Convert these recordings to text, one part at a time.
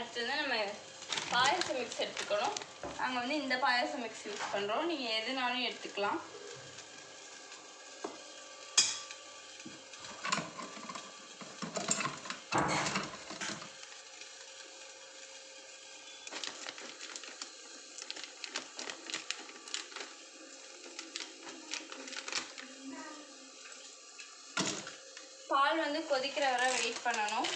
அடுத்தது நம்ம பாயாசம் மிக்ஸ் எடுத்துக்கணும். நாங்கள் வந்து இந்த பாயாசம் மிக்ஸ் யூஸ் பண்ணுறோம் நீங்கள் எதுனாலும் எடுத்துக்கலாம். பால் வந்து கொதிக்கிற வரை வெயிட் பண்ணணும்.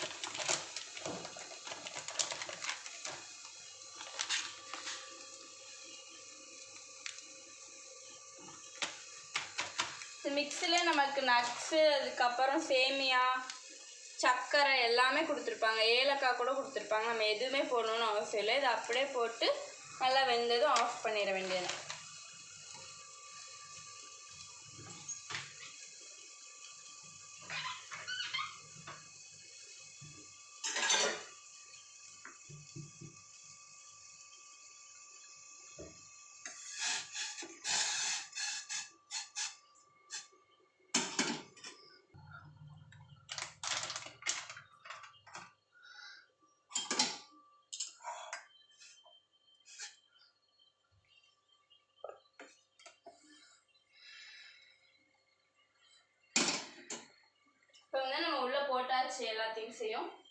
மிக்ஸில் நமக்கு நட்ஸு அதுக்கப்புறம் சேமியா சர்க்கரை எல்லாமே கொடுத்துருப்பாங்க. ஏலக்காய் கூட கொடுத்துருப்பாங்க. நம்ம எதுவுமே போடணும்னு அவசியம் இல்லை. இது அப்படியே போட்டு நல்லா வெந்ததும் ஆஃப் பண்ணிட வேண்டியது இப்போ வந்து நம்ம உள்ளே எல்லாத்தையும் செய்யும்.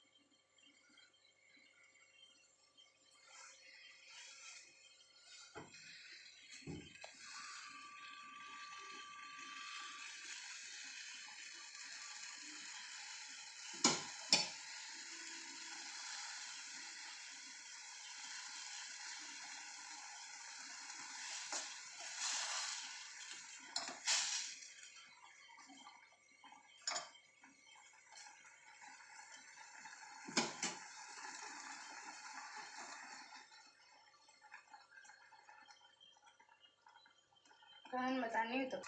இப்போ நம்ம தண்ணி ஊற்றணும்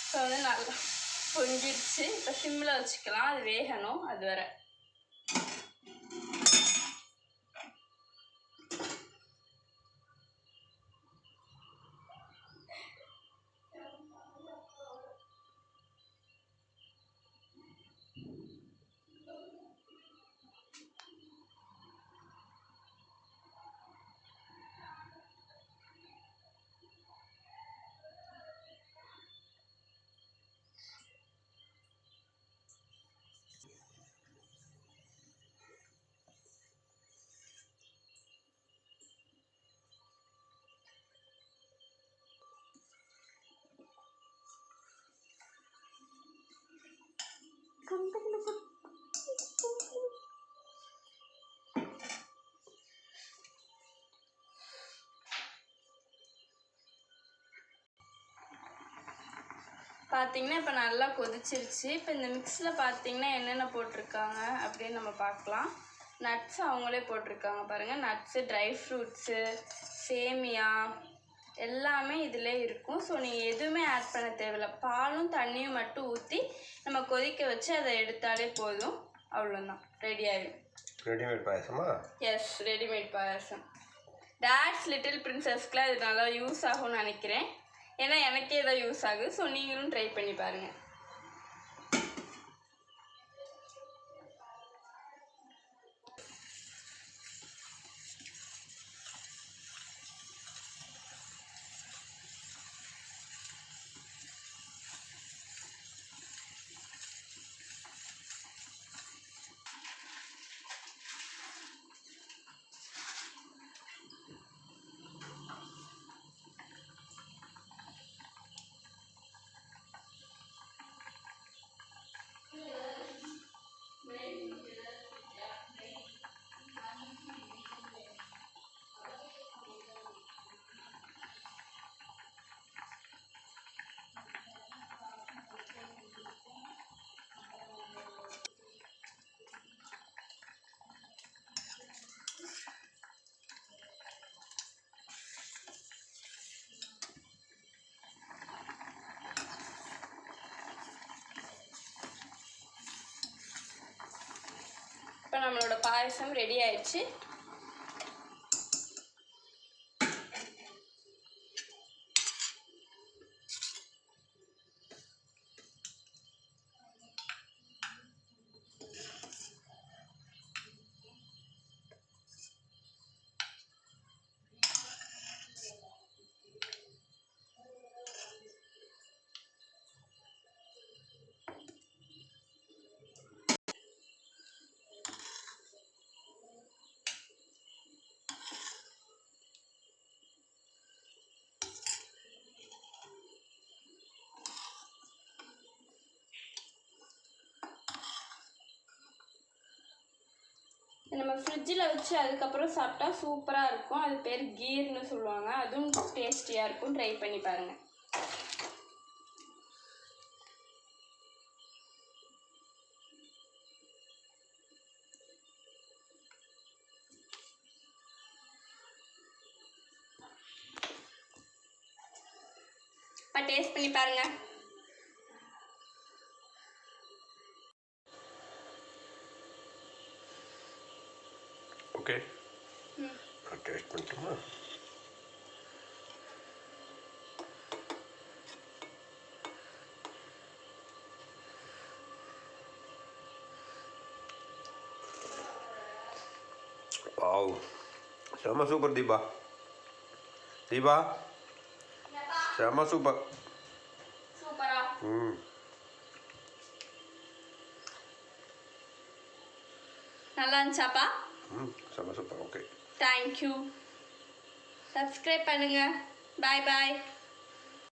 இப்போ வந்து நல்லா பொங்கிடுச்சு இப்போ சிம்மில் வச்சுக்கலாம் அது வேகணும் அது வரை பார்த்தீங்கன்னா இப்போ நல்லா கொதிச்சிருச்சு. இப்போ இந்த மிக்ஸில் பார்த்தீங்கன்னா என்னென்ன போட்டிருக்காங்க அப்படின்னு நம்ம பார்க்கலாம் நட்ஸ் அவங்களே போட்டிருக்காங்க பாருங்கள் நட்ஸு ட்ரை ஃப்ரூட்ஸு சேமியா எல்லாமே இதிலே இருக்கும். ஸோ நீங்கள் எதுவுமே ஆட் பண்ண தேவையில்ல. பாலும் தண்ணியும் மட்டும் ஊற்றி நம்ம கொதிக்க வச்சு அதை எடுத்தாலே போதும். அவ்வளோதான் ரெடி ஆகிடும் ரெடிமேட் பாயசமா? எஸ் ரெடிமேட் பாயாசம். டேட்ஸ் லிட்டில் பிரின்சஸ்க்குலாம் இது நல்லா யூஸ் ஆகும்னு நினைக்கிறேன். ஏன்னா எனக்கே இதை யூஸ் ஆகுது. ஸோ நீங்களும் ட்ரை பண்ணி பாருங்கள் நம்மளோட பாயசம் ரெடி ஆயிடுச்சு. நம்ம ஃப்ரிட்ஜில் வச்சு அதுக்கப்புறம் சாப்பிட்டா சூப்பராக இருக்கும். அது பேர் கீர்னு சொல்லுவாங்க. அதுவும் டேஸ்டியாக இருக்கும். ட்ரை பண்ணி பாருங்கள் டேஸ்ட் பண்ணி பாருங்க. ஓகே ம் நான் டேஸ்ட் பண்ணட்டுமா வாவ் செம்ம சூப்பர் தீபா தீபா செம்ம சூப்பர் சூப்பரா ம் நல்லா இருந்துச்சாப்பா ம் செம்ம சூப்பர் ஓகே தேங்க்யூ சப்ஸ்கிரைப் பண்ணுங்கள் பாய் பாய்